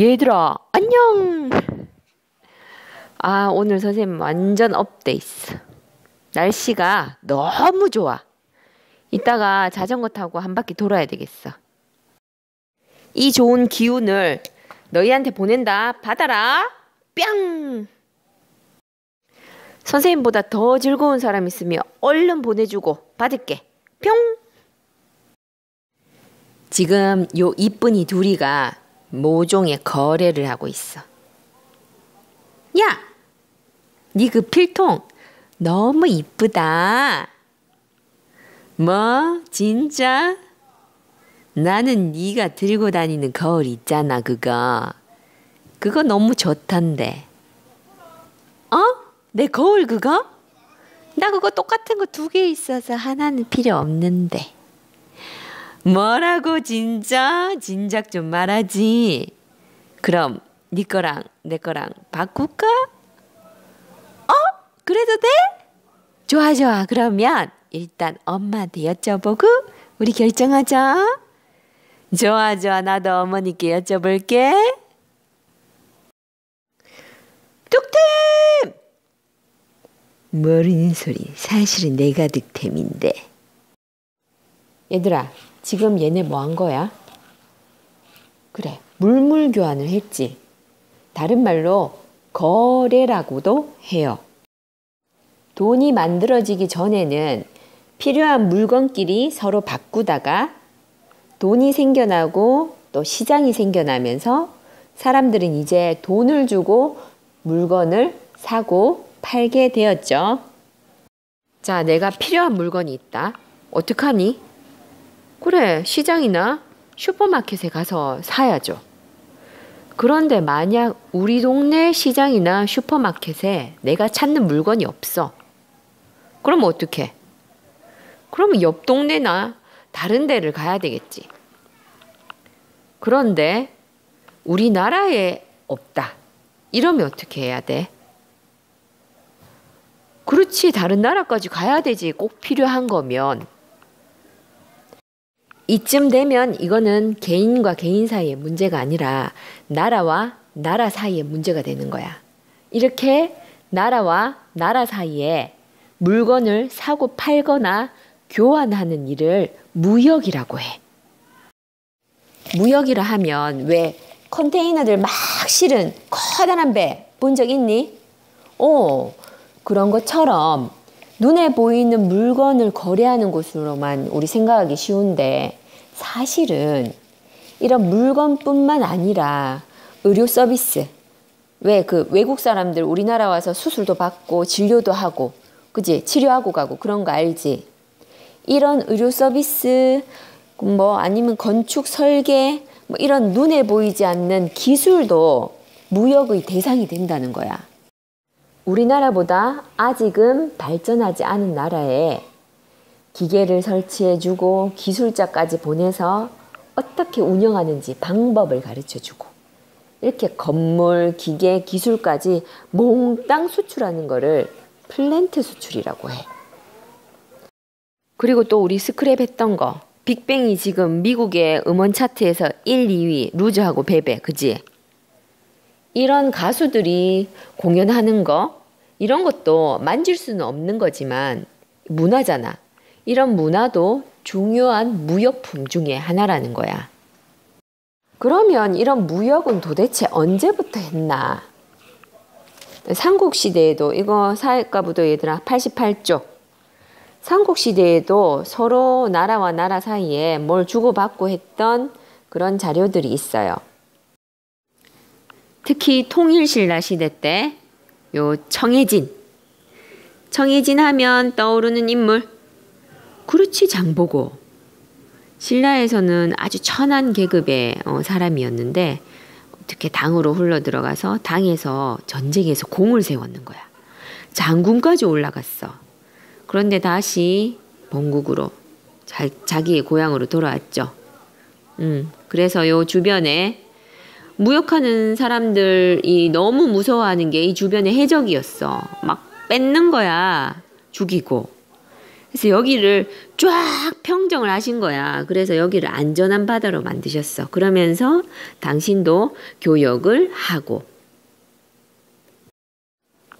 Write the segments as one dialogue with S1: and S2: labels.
S1: 얘들아, 안녕! 아, 오늘 선생님 완전 있어. 날씨가 너무 좋아. 이따가 자전거 타고 한 바퀴 돌아야 되겠어. 이 좋은 기운을 너희한테 보낸다. 받아라. 뿅! 선생님보다 더 즐거운 사람 있으면 얼른 보내주고 받을게. 뿅! 지금 요 이쁜이 둘이가 모종의 거래를 하고 있어. 야! 니 그 필통 너무 이쁘다. 뭐? 진짜? 나는 네가 들고 다니는 거울 있잖아, 그거. 그거 너무 좋단데. 어? 내 거울 그거? 나 그거 똑같은 거 두 개 있어서 하나는 필요 없는데. 뭐라고 진짜? 진작 좀 말하지. 그럼 네 거랑 내 거랑 바꿀까? 어? 그래도 돼? 좋아 좋아. 그러면 일단 엄마한테 여쭤보고 우리 결정하자. 좋아 좋아. 나도 어머니께 여쭤볼게. 뚝템! 모르는 소리. 사실은 내가 득템인데. 얘들아, 지금 얘네 뭐 한 거야? 그래, 물물 교환을 했지. 다른 말로 거래라고도 해요. 돈이 만들어지기 전에는 필요한 물건끼리 서로 바꾸다가 돈이 생겨나고 또 시장이 생겨나면서 사람들은 이제 돈을 주고 물건을 사고 팔게 되었죠. 자, 내가 필요한 물건이 있다. 어떡하니? 그래, 시장이나 슈퍼마켓에 가서 사야죠. 그런데 만약 우리 동네 시장이나 슈퍼마켓에 내가 찾는 물건이 없어. 그럼 어떡해? 그러면 옆 동네나 다른 데를 가야 되겠지. 그런데 우리나라에 없다. 이러면 어떻게 해야 돼? 그렇지, 다른 나라까지 가야 되지. 꼭 필요한 거면. 이쯤 되면 이거는 개인과 개인 사이의 문제가 아니라 나라와 나라 사이의 문제가 되는 거야. 이렇게 나라와 나라 사이에 물건을 사고 팔거나 교환하는 일을 무역이라고 해. 무역이라 하면 왜 컨테이너들 막 실은 커다란 배 본 적 있니? 오, 그런 것처럼 눈에 보이는 물건을 거래하는 곳으로만 우리 생각하기 쉬운데 사실은 이런 물건뿐만 아니라 의료 서비스 왜 그 외국 사람들 우리나라 와서 수술도 받고 진료도 하고 그지 치료하고 가고 그런 거 알지 이런 의료 서비스 뭐 아니면 건축 설계 뭐 이런 눈에 보이지 않는 기술도 무역의 대상이 된다는 거야. 우리나라보다 아직은 발전하지 않은 나라에 기계를 설치해주고 기술자까지 보내서 어떻게 운영하는지 방법을 가르쳐주고 이렇게 건물, 기계, 기술까지 몽땅 수출하는 거를 플랜트 수출이라고 해. 그리고 또 우리 스크랩 했던 거 빅뱅이 지금 미국의 음원 차트에서 1, 2위 루즈하고 베베 그지? 이런 가수들이 공연하는 거 이런 것도 만질 수는 없는 거지만 문화잖아. 이런 문화도 중요한 무역품 중에 하나라는 거야. 그러면 이런 무역은 도대체 언제부터 했나? 삼국시대에도 이거 사회가부도 얘들아 88쪽 삼국시대에도 서로 나라와 나라 사이에 뭘 주고받고 했던 그런 자료들이 있어요. 특히 통일신라 시대 때 요 청해진 청해진 하면 떠오르는 인물 그렇지 장보고 신라에서는 아주 천한 계급의 어, 사람이었는데 어떻게 당으로 흘러 들어가서 당에서 전쟁에서 공을 세웠는 거야. 장군까지 올라갔어. 그런데 다시 본국으로 자, 자기의 고향으로 돌아왔죠. 음, 그래서 요 주변에 무역하는 사람들이 너무 무서워하는 게 이 주변의 해적이었어. 막 뺏는 거야. 죽이고. 그래서 여기를 쫙 평정을 하신 거야. 그래서 여기를 안전한 바다로 만드셨어. 그러면서 당신도 교역을 하고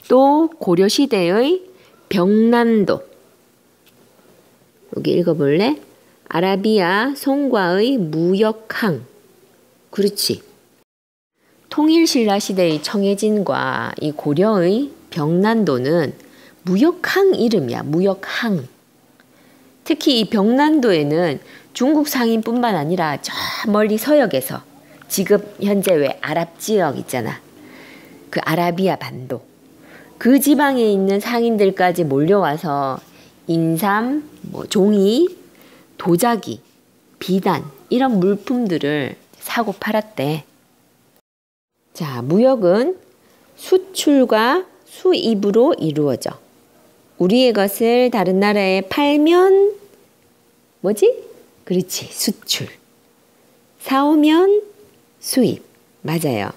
S1: 또 고려시대의 병난도 여기 읽어볼래? 아라비아 송과의 무역항 그렇지. 통일신라 시대의 청해진과 이 고려의 병난도는 무역항 이름이야. 무역항. 특히 이 병난도에는 중국 상인뿐만 아니라 저 멀리 서역에서 지금 현재 왜 아랍 지역 있잖아. 그 아라비아 반도. 그 지방에 있는 상인들까지 몰려와서 인삼, 뭐 종이, 도자기, 비단 이런 물품들을 사고 팔았대. 자, 무역은 수출과 수입으로 이루어져. 우리의 것을 다른 나라에 팔면 뭐지? 그렇지, 수출. 사오면 수입. 맞아요.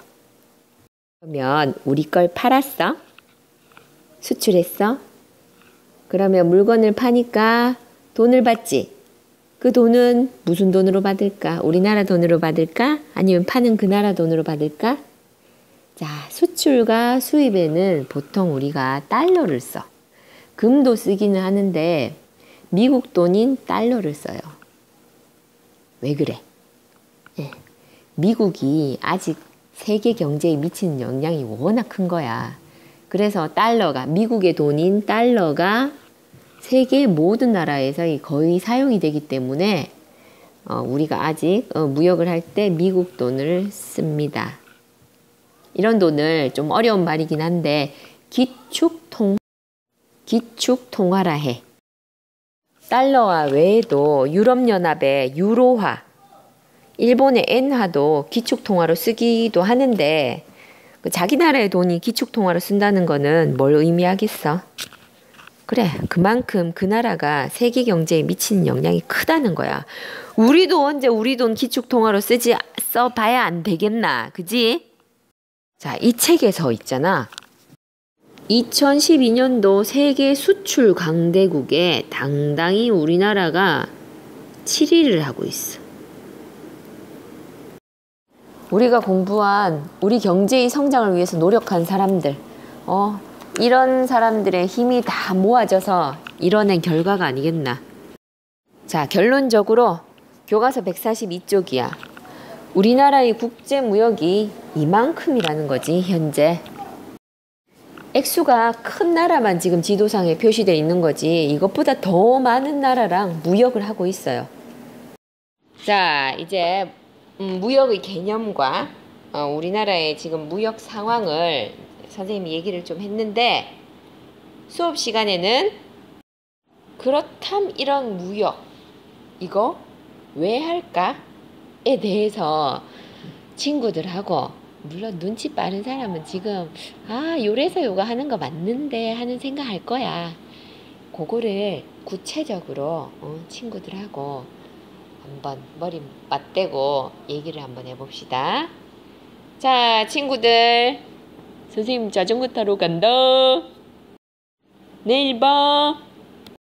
S1: 그러면 우리 걸 팔았어? 수출했어? 그러면 물건을 파니까 돈을 받지? 그 돈은 무슨 돈으로 받을까? 우리나라 돈으로 받을까? 아니면 파는 그 나라 돈으로 받을까? 자, 수출과 수입에는 보통 우리가 달러를 써. 금도 쓰기는 하는데 미국 돈인 달러를 써요. 왜 그래? 예. 미국이 아직 세계 경제에 미치는 영향이 워낙 큰 거야. 그래서 달러가 미국의 돈인 달러가 세계 모든 나라에서 거의 사용이 되기 때문에 어, 우리가 아직 어, 무역을 할 때 미국 돈을 씁니다. 이런 돈을 좀 어려운 말이긴 한데 기축통 기축통화라 해. 달러와 외에도 유럽연합의 유로화, 일본의 엔화도 기축통화로 쓰기도 하는데 그 자기 나라의 돈이 기축통화로 쓴다는 거는 뭘 의미하겠어? 그래, 그만큼 그 나라가 세계 경제에 미치는 영향이 크다는 거야. 우리도 언제 우리 돈 기축통화로 쓰지, 써봐야 안 되겠나, 그지? 자, 이 책에서 있잖아. 2012년도 세계 수출 강대국에 당당히 우리나라가 7위를 하고 있어. 우리가 공부한 우리 경제의 성장을 위해서 노력한 사람들, 어, 이런 사람들의 힘이 다 모아져서 이뤄낸 결과가 아니겠나. 자, 결론적으로 교과서 142쪽이야. 우리나라의 국제 무역이 이만큼이라는 거지, 현재. 액수가 큰 나라만 지금 지도상에 표시되어 있는 거지, 이것보다 더 많은 나라랑 무역을 하고 있어요. 자, 이제 음, 무역의 개념과 어, 우리나라의 지금 무역 상황을 선생님이 얘기를 좀 했는데 수업 시간에는 그렇담 이런 무역 이거 왜 할까에 대해서 친구들하고 물론 눈치 빠른 사람은 지금 아 요래서 요거 하는 거 맞는데 하는 생각 할 거야 그거를 구체적으로 어, 친구들하고 한번 머리 맞대고 얘기를 한번 해봅시다. 자, 친구들. 선생님 자전거 타러 간다. 내일 봐.